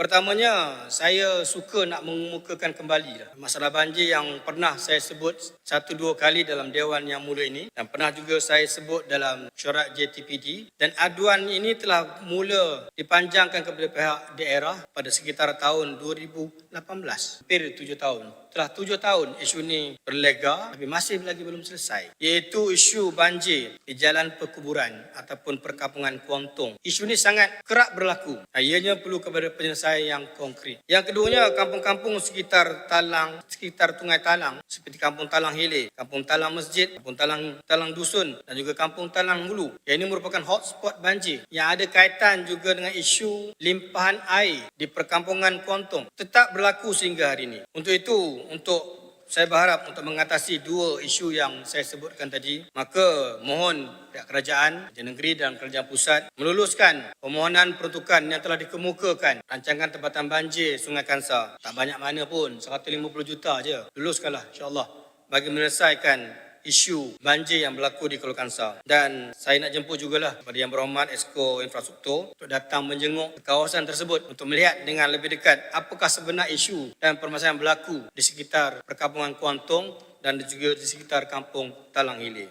Pertamanya, saya suka nak mengemukakan kembali lah masalah banjir yang pernah saya sebut satu dua kali dalam Dewan Yang Mulia ini dan pernah juga saya sebut dalam syarat JTPD dan aduan ini telah mula dipanjangkan kepada pihak daerah pada sekitar tahun 2018. Hampir tujuh tahun. Telah tujuh tahun isu ini berlega tapi masih lagi belum selesai. Iaitu isu banjir di jalan perkuburan ataupun perkampungan Kuantong. Isu ini sangat kerap berlaku. Ianya perlu kepada penyelesaian yang konkret. Yang keduanya, kampung-kampung sekitar Talang, sekitar Tungai Talang seperti Kampung Talang Hilir, Kampung Talang Masjid, Kampung Talang Talang Dusun dan juga Kampung Talang Hulu. Yang ini merupakan hotspot banjir yang ada kaitan juga dengan isu limpahan air di perkampungan Kuantong. Tetap berlaku sehingga hari ini. Untuk itu, untuk saya berharap untuk mengatasi dua isu yang saya sebutkan tadi, maka mohon pihak kerajaan, kerajaan negeri dan kerajaan pusat meluluskan permohonan peruntukan yang telah dikemukakan rancangan tempatan banjir Sungai Kansa. Tak banyak mana pun, 150 juta je. Luluskanlah insyaAllah bagi menyelesaikan isu banjir yang berlaku di Kuala. Dan saya nak jemput jugalah kepada Yang Berhormat Esko Infrastruktur untuk datang menjenguk kawasan tersebut untuk melihat dengan lebih dekat apakah sebenar isu dan permasalahan berlaku di sekitar perkampungan Kuantong dan juga di sekitar kampung Talang Hilir.